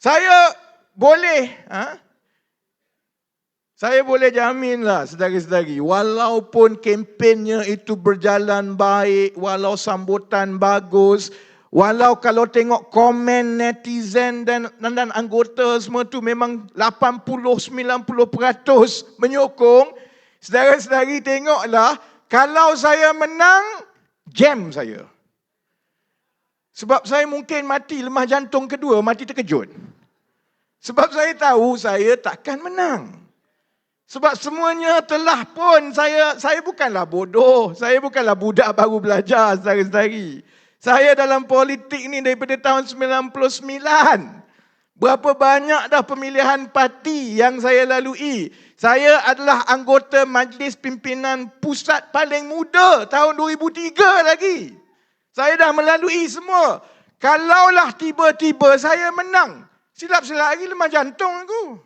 Saya boleh, ha? saya boleh jaminlah sedari-sedari, walaupun kempennya itu berjalan baik, walau sambutan bagus, walau kalau tengok komen netizen dan, dan, dan anggota semua tu memang 80-90% menyokong, sedari-sedari tengoklah, kalau saya menang, jam saya. Sebab saya mungkin mati lemah jantung kedua, mati terkejut. Sebab saya tahu saya takkan menang. Sebab semuanya telah pun saya saya bukanlah bodoh. Saya bukanlah budak baru belajar sehari-hari. Saya dalam politik ni daripada tahun 99. Berapa banyak dah pemilihan parti yang saya lalui. Saya adalah anggota majlis pimpinan pusat paling muda tahun 2003 lagi. Saya dah melalui semua. Kalaulah tiba-tiba saya menang. Silap-silap lagi lemah jantung aku.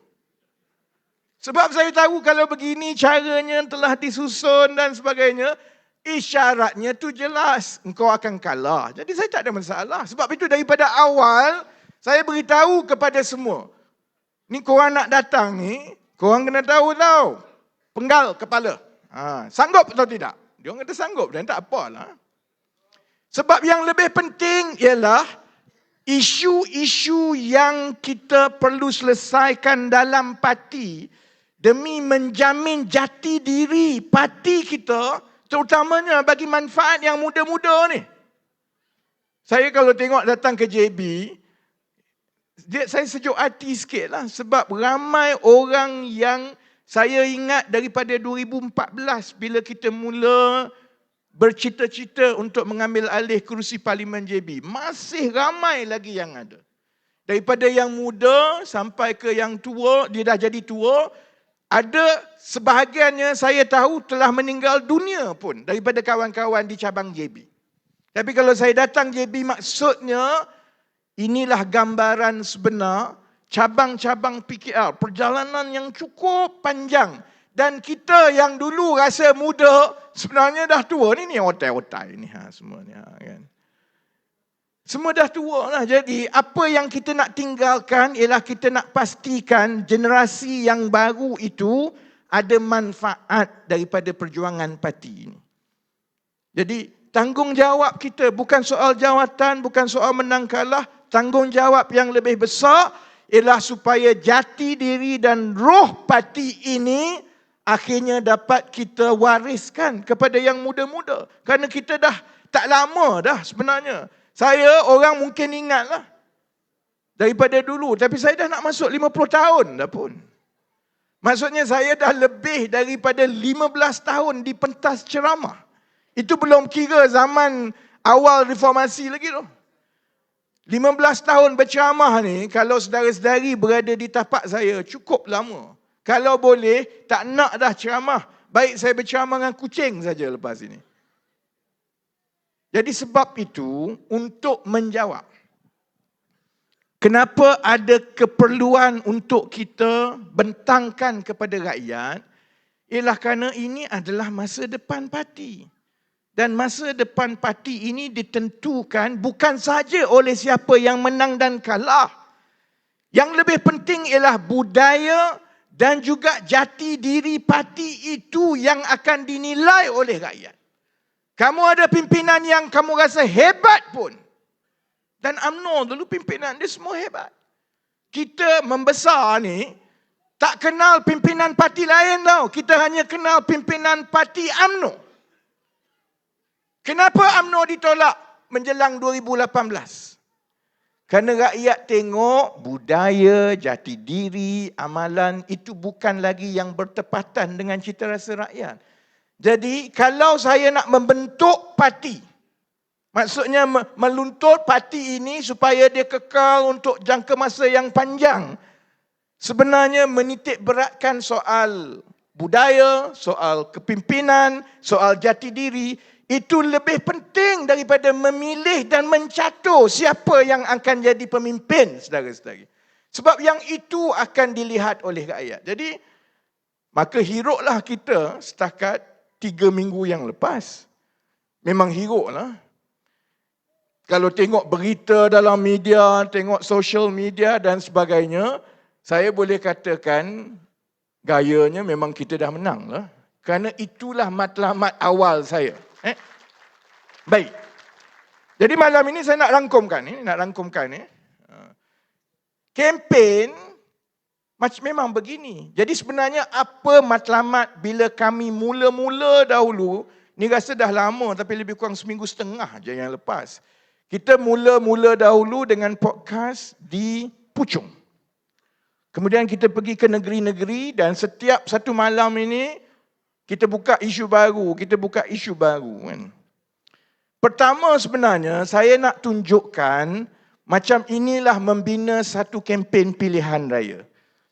Sebab saya tahu kalau begini caranya telah disusun dan sebagainya, isyaratnya tu jelas. Engkau akan kalah. Jadi saya tak ada masalah. Sebab itu daripada awal, saya beritahu kepada semua. Ni korang nak datang ni, korang kena tahu tau. Penggal kepala. Ha, sanggup atau tidak? Dia kata sanggup dan tak apalah. Sebab yang lebih penting ialah isu-isu yang kita perlu selesaikan dalam parti demi menjamin jati diri parti kita terutamanya bagi manfaat yang muda-muda ni. Saya kalau tengok datang ke JB, dia, saya sejuk hati sikit lah sebab ramai orang yang saya ingat daripada 2014 bila kita mula bercita-cita untuk mengambil alih kerusi Parlimen JB. Masih ramai lagi yang ada. Daripada yang muda sampai ke yang tua, dia dah jadi tua, ada sebahagiannya saya tahu telah meninggal dunia pun daripada kawan-kawan di cabang JB. Tapi kalau saya datang JB maksudnya inilah gambaran sebenar cabang-cabang PKR. Perjalanan yang cukup panjang. Dan kita yang dulu rasa muda sebenarnya dah tua. Ini ni otai-otai ni ha, semua ni. Ha, kan. Semua dah tua lah. Jadi apa yang kita nak tinggalkan ialah kita nak pastikan generasi yang baru itu ada manfaat daripada perjuangan parti ini. Jadi tanggungjawab kita bukan soal jawatan, bukan soal menang kalah. Tanggungjawab yang lebih besar ialah supaya jati diri dan roh parti ini akhirnya dapat kita wariskan kepada yang muda-muda. Kerana kita dah tak lama dah sebenarnya. Saya orang mungkin ingat lah. Daripada dulu. Tapi saya dah nak masuk 50 tahun dah pun. Maksudnya saya dah lebih daripada 15 tahun di pentas ceramah. Itu belum kira zaman awal reformasi lagi tu. 15 tahun berceramah ni, kalau saudara-saudari berada di tapak saya, cukup lama. Kalau boleh, tak nak dah ceramah. Baik saya berceramah dengan kucing saja lepas ini. Jadi sebab itu untuk menjawab kenapa ada keperluan untuk kita bentangkan kepada rakyat ialah kerana ini adalah masa depan parti. Dan masa depan parti ini ditentukan bukan saja oleh siapa yang menang dan kalah. Yang lebih penting ialah budaya dan juga jati diri parti itu yang akan dinilai oleh rakyat. Kamu ada pimpinan yang kamu rasa hebat pun. Dan UMNO dulu pimpinan dia semua hebat. Kita membesar ni tak kenal pimpinan parti lain tau. Kita hanya kenal pimpinan parti UMNO. Kenapa UMNO ditolak menjelang 2018? Kerana rakyat tengok budaya, jati diri, amalan itu bukan lagi yang bertepatan dengan cita rasa rakyat. Jadi kalau saya nak membentuk parti, maksudnya meluntut parti ini supaya dia kekal untuk jangka masa yang panjang, sebenarnya menitik beratkan soal budaya, soal kepimpinan, soal jati diri, itu lebih penting daripada memilih dan mencatur siapa yang akan jadi pemimpin, saudara-saudari. Sebab yang itu akan dilihat oleh rakyat. Jadi, maka hiruklah kita setakat tiga minggu yang lepas. Memang hiruk lah. kalau tengok berita dalam media, tengok social media dan sebagainya, saya boleh katakan gayanya memang kita dah menang lah. Kerana itulah matlamat awal saya. Eh? Baik. Jadi malam ini saya nak rangkumkan. Eh? Nak rangkumkan. Eh? Kempen macam memang begini. Jadi sebenarnya apa matlamat bila kami mula-mula dahulu, ni rasa dah lama tapi lebih kurang seminggu setengah je yang lepas. Kita mula-mula dahulu dengan podcast di Puchong. Kemudian kita pergi ke negeri-negeri dan setiap satu malam ini kita buka isu baru, kita buka isu baru kan. Pertama sebenarnya saya nak tunjukkan macam inilah membina satu kempen pilihan raya.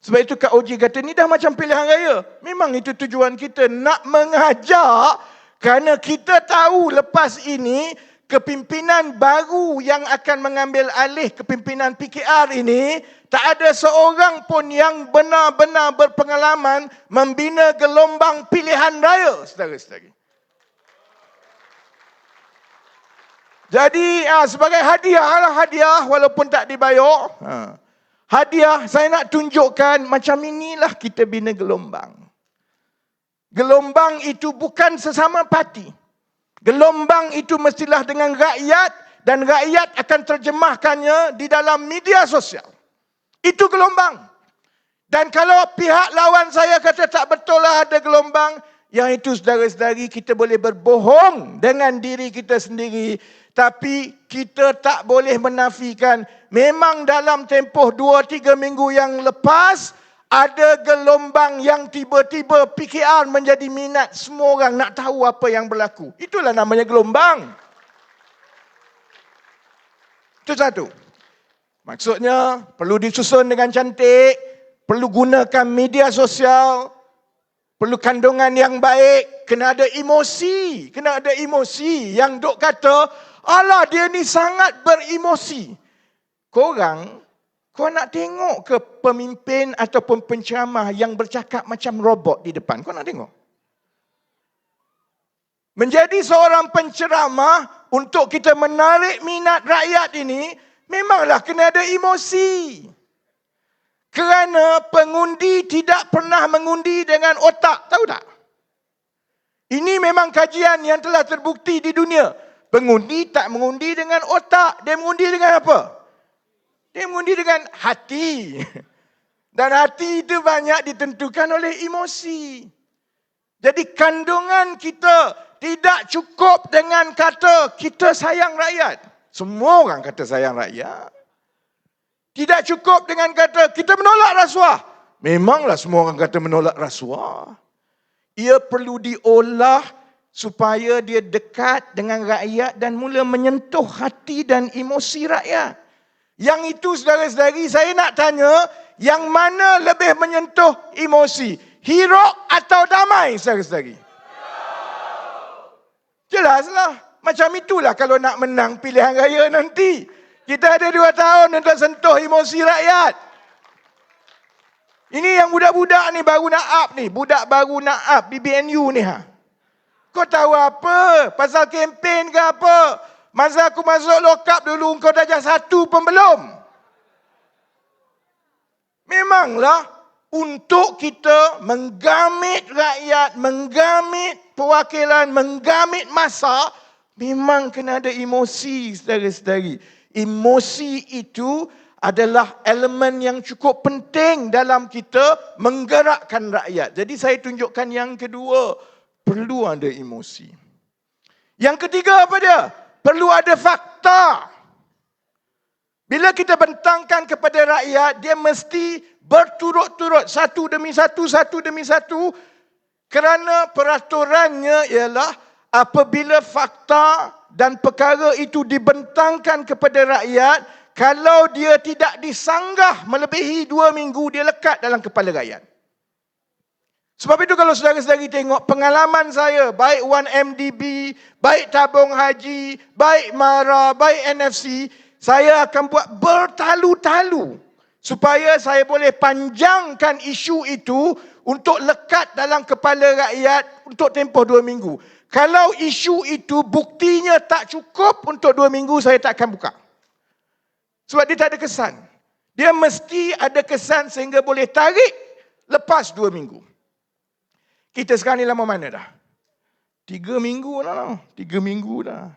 Sebab itu Kak Oji kata ni dah macam pilihan raya. Memang itu tujuan kita nak mengajak kerana kita tahu lepas ini kepimpinan baru yang akan mengambil alih kepimpinan PKR ini, tak ada seorang pun yang benar-benar berpengalaman membina gelombang pilihan raya, saudara-saudari. Jadi ah, sebagai hadiah lah hadiah walaupun tak dibayar. Ha. Hadiah saya nak tunjukkan macam inilah kita bina gelombang. Gelombang itu bukan sesama parti. Gelombang itu mestilah dengan rakyat dan rakyat akan terjemahkannya di dalam media sosial. Itu gelombang. Dan kalau pihak lawan saya kata tak betul lah ada gelombang, yang itu saudara-saudari kita boleh berbohong dengan diri kita sendiri. Tapi kita tak boleh menafikan memang dalam tempoh 2-3 minggu yang lepas, ada gelombang yang tiba-tiba PKR menjadi minat semua orang nak tahu apa yang berlaku. Itulah namanya gelombang. Itu satu. Maksudnya perlu disusun dengan cantik, perlu gunakan media sosial, perlu kandungan yang baik, kena ada emosi, kena ada emosi yang dok kata, Allah dia ni sangat beremosi. Korang kau nak tengok ke pemimpin ataupun penceramah yang bercakap macam robot di depan? Kau nak tengok? Menjadi seorang penceramah untuk kita menarik minat rakyat ini, memanglah kena ada emosi. Kerana pengundi tidak pernah mengundi dengan otak. Tahu tak? Ini memang kajian yang telah terbukti di dunia. Pengundi tak mengundi dengan otak. Dia mengundi dengan apa? Dia mengundi dengan hati. Dan hati itu banyak ditentukan oleh emosi. Jadi kandungan kita tidak cukup dengan kata kita sayang rakyat. Semua orang kata sayang rakyat. Tidak cukup dengan kata kita menolak rasuah. Memanglah semua orang kata menolak rasuah. Ia perlu diolah supaya dia dekat dengan rakyat dan mula menyentuh hati dan emosi rakyat. Yang itu saudara-saudari saya nak tanya, yang mana lebih menyentuh emosi? Hero atau damai saudara-saudari? Jelaslah. Macam itulah kalau nak menang pilihan raya nanti. Kita ada dua tahun untuk sentuh emosi rakyat. Ini yang budak-budak ni baru nak up ni. Budak baru nak up BBNU ni ha. Kau tahu apa? Pasal kempen ke apa? Masa aku masuk lokap dulu, engkau dah satu pun belum. Memanglah untuk kita menggamit rakyat, menggamit perwakilan, menggamit masa, memang kena ada emosi, saudara-saudari. Emosi itu adalah elemen yang cukup penting dalam kita menggerakkan rakyat. Jadi saya tunjukkan yang kedua, perlu ada emosi. Yang ketiga apa dia? Perlu ada fakta. Bila kita bentangkan kepada rakyat, dia mesti berturut-turut satu demi satu, satu demi satu. Kerana peraturannya ialah apabila fakta dan perkara itu dibentangkan kepada rakyat, kalau dia tidak disanggah melebihi dua minggu, dia lekat dalam kepala rakyat. Sebab itu kalau saudara-saudari tengok pengalaman saya, baik 1MDB, baik tabung haji, baik MARA, baik NFC, saya akan buat bertalu-talu supaya saya boleh panjangkan isu itu untuk lekat dalam kepala rakyat untuk tempoh dua minggu. Kalau isu itu buktinya tak cukup untuk dua minggu, saya tak akan buka. Sebab dia tak ada kesan. Dia mesti ada kesan sehingga boleh tarik lepas dua minggu. Kita sekarang ni lama mana dah? Tiga minggu dah. Tiga minggu dah.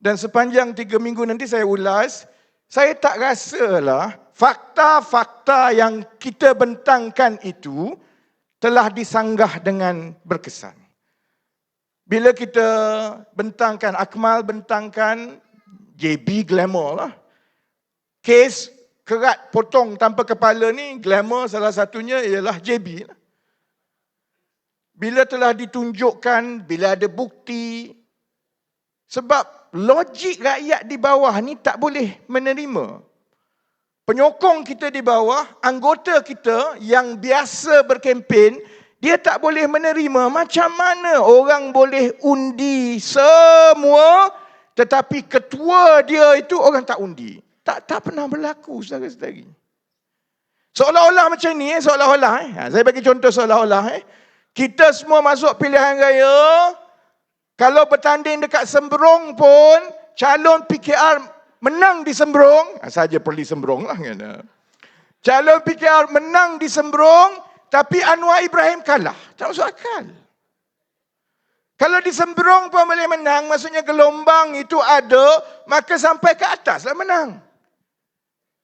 Dan sepanjang tiga minggu nanti saya ulas, saya tak rasalah fakta-fakta yang kita bentangkan itu telah disanggah dengan berkesan. Bila kita bentangkan, Akmal bentangkan JB Glamour lah. Kes kerat potong tanpa kepala ni, Glamour salah satunya ialah JB lah. Bila telah ditunjukkan, bila ada bukti, sebab logik rakyat di bawah ni tak boleh menerima. Penyokong kita di bawah, anggota kita yang biasa berkempen, dia tak boleh menerima macam mana orang boleh undi semua tetapi ketua dia itu orang tak undi. Tak tak pernah berlaku saudara-saudari. Seolah-olah macam ni, eh, seolah-olah. Eh. Ha, saya bagi contoh seolah-olah. Eh. Kita semua masuk pilihan raya, kalau bertanding dekat Sembrong pun, calon PKR menang di Sembrong, ah, saja perli Sembrong lah kan. Calon PKR menang di Sembrong, tapi Anwar Ibrahim kalah. Tak masuk akal. Kalau di Sembrong pun boleh menang, maksudnya gelombang itu ada, maka sampai ke atas lah menang.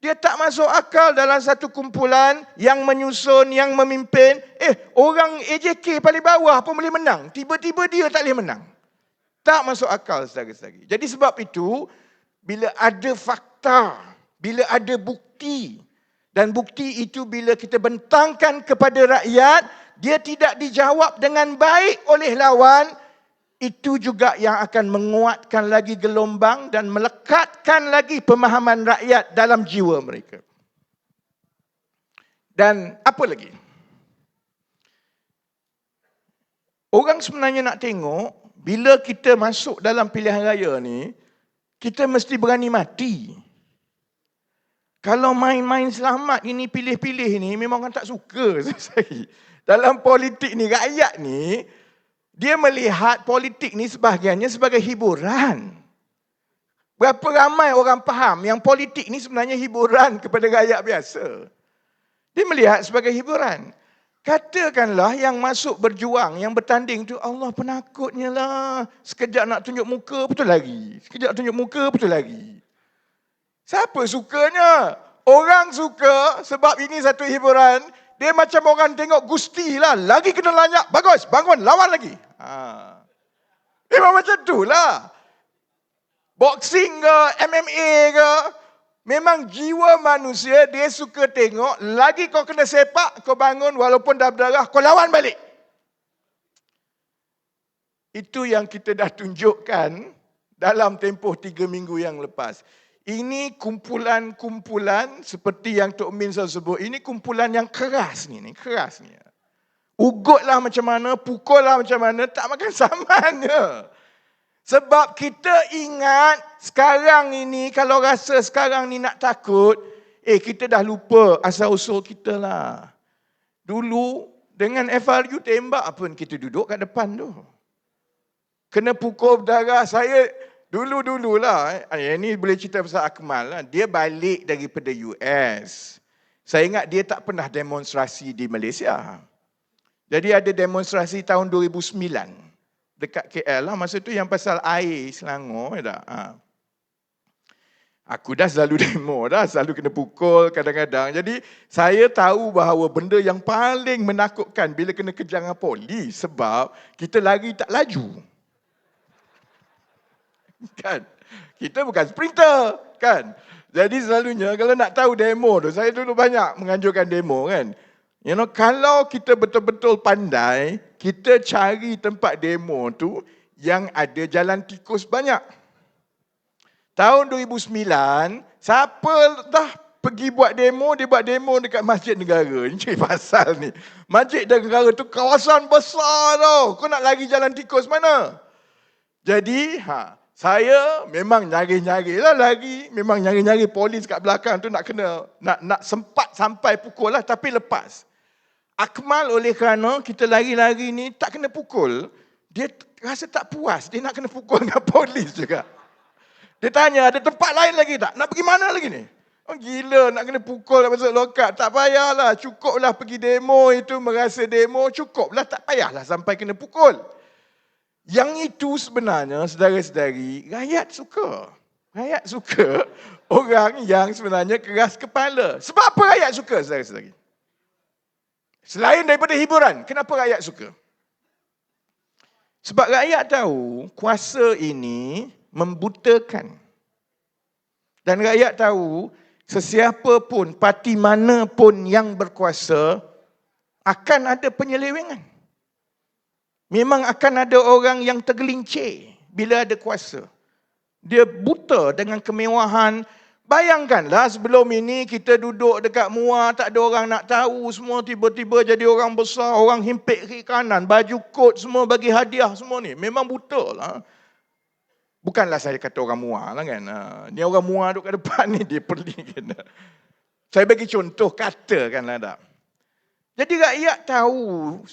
Dia tak masuk akal dalam satu kumpulan yang menyusun, yang memimpin. Eh, orang AJK paling bawah pun boleh menang. Tiba-tiba dia tak boleh menang. Tak masuk akal saudara-saudari. Jadi sebab itu, bila ada fakta, bila ada bukti, dan bukti itu bila kita bentangkan kepada rakyat, dia tidak dijawab dengan baik oleh lawan, itu juga yang akan menguatkan lagi gelombang dan melekatkan lagi pemahaman rakyat dalam jiwa mereka. Dan apa lagi? Orang sebenarnya nak tengok bila kita masuk dalam pilihan raya ni, kita mesti berani mati. Kalau main-main selamat ini pilih-pilih ni memang orang tak suka Dalam politik ni rakyat ni dia melihat politik ni sebahagiannya sebagai hiburan. Berapa ramai orang faham yang politik ni sebenarnya hiburan kepada rakyat biasa. Dia melihat sebagai hiburan. Katakanlah yang masuk berjuang, yang bertanding tu Allah penakutnya lah. Sekejap nak tunjuk muka, betul lagi. Sekejap tunjuk muka, betul lagi. Siapa sukanya? Orang suka sebab ini satu hiburan. Dia macam orang tengok gusti lah. Lagi kena lanyak, bagus, bangun, lawan lagi. Ha. Memang macam tu lah. Boxing ke, MMA ke, Memang jiwa manusia dia suka tengok lagi kau kena sepak kau bangun walaupun dah berdarah kau lawan balik. Itu yang kita dah tunjukkan dalam tempoh tiga minggu yang lepas. Ini kumpulan-kumpulan seperti yang Tok Min sebut. Ini kumpulan yang keras ni, ni keras ni. Ugutlah macam mana, pukullah macam mana, tak makan samanya. Sebab kita ingat sekarang ini kalau rasa sekarang ni nak takut, eh kita dah lupa asal usul kita lah. Dulu dengan FRU tembak pun kita duduk kat depan tu. Kena pukul berdarah. Saya dulu-dululah, eh, ini boleh cerita pasal Akmal lah. Dia balik daripada US. Saya ingat dia tak pernah demonstrasi di Malaysia. Jadi ada demonstrasi tahun 2009 dekat KL lah masa tu yang pasal air Selangor ya tak. Ha. Aku dah selalu demo dah, selalu kena pukul kadang-kadang. Jadi saya tahu bahawa benda yang paling menakutkan bila kena kejar dengan polis sebab kita lari tak laju. Kan? Kita bukan sprinter, kan? Jadi selalunya kalau nak tahu demo tu, saya dulu banyak menganjurkan demo kan. You know, kalau kita betul-betul pandai, kita cari tempat demo tu yang ada jalan tikus banyak. Tahun 2009, siapa dah pergi buat demo, dia buat demo dekat Masjid Negara. Ini cik pasal ni. Masjid Negara tu kawasan besar tau. Kau nak lagi jalan tikus mana? Jadi, ha, saya memang nyari-nyari lah lagi. Memang nyari-nyari polis kat belakang tu nak kena, nak nak sempat sampai pukul lah tapi lepas. Akmal oleh kerana kita lari-lari ni tak kena pukul, dia rasa tak puas, dia nak kena pukul dengan polis juga. Dia tanya, ada tempat lain lagi tak? Nak pergi mana lagi ni? Oh, gila, nak kena pukul nak masuk lokat. Tak payahlah, cukuplah pergi demo itu, merasa demo, cukuplah, tak payahlah sampai kena pukul. Yang itu sebenarnya, saudara-saudari, rakyat suka. Rakyat suka orang yang sebenarnya keras kepala. Sebab apa rakyat suka, saudara-saudari? Selain daripada hiburan, kenapa rakyat suka? Sebab rakyat tahu kuasa ini membutakan. Dan rakyat tahu sesiapa pun, parti mana pun yang berkuasa, akan ada penyelewengan. Memang akan ada orang yang tergelincir bila ada kuasa. Dia buta dengan kemewahan. Bayangkanlah sebelum ini kita duduk dekat mua, tak ada orang nak tahu. Semua tiba-tiba jadi orang besar, orang himpit kiri kanan. Baju kot semua bagi hadiah semua ni. Memang buta lah. Bukanlah saya kata orang muar lah kan. Ni orang muar duduk kat depan ni, dia perli kan. Saya bagi contoh, katakanlah tak. Jadi rakyat tahu,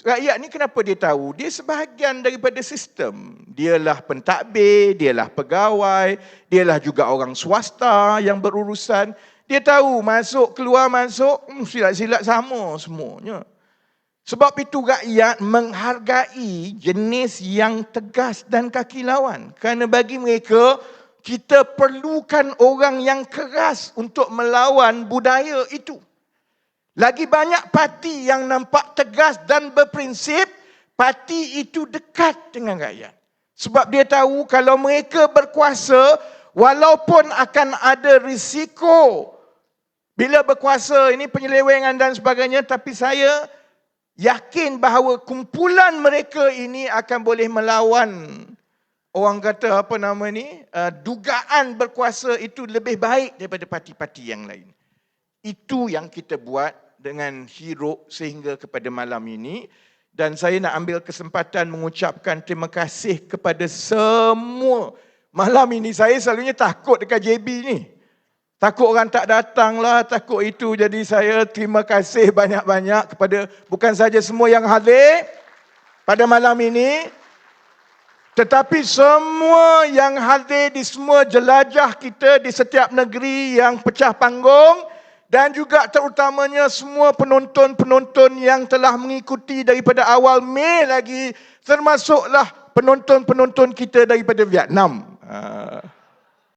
rakyat ni kenapa dia tahu? Dia sebahagian daripada sistem. Dialah pentadbir, dialah pegawai, dialah juga orang swasta yang berurusan. Dia tahu masuk, keluar, masuk, hmm, silat-silat sama semuanya. Sebab itu rakyat menghargai jenis yang tegas dan kaki lawan. Kerana bagi mereka, kita perlukan orang yang keras untuk melawan budaya itu. Lagi banyak parti yang nampak tegas dan berprinsip, parti itu dekat dengan rakyat. Sebab dia tahu kalau mereka berkuasa, walaupun akan ada risiko bila berkuasa ini penyelewengan dan sebagainya, tapi saya yakin bahawa kumpulan mereka ini akan boleh melawan orang kata apa nama ni uh, dugaan berkuasa itu lebih baik daripada parti-parti yang lain. Itu yang kita buat dengan hero sehingga kepada malam ini dan saya nak ambil kesempatan mengucapkan terima kasih kepada semua. Malam ini saya selalunya takut dekat JB ni. Takut orang tak datang lah, takut itu. Jadi saya terima kasih banyak-banyak kepada bukan saja semua yang hadir pada malam ini. Tetapi semua yang hadir di semua jelajah kita di setiap negeri yang pecah panggung. Dan juga terutamanya semua penonton-penonton yang telah mengikuti daripada awal Mei lagi. Termasuklah penonton-penonton kita daripada Vietnam.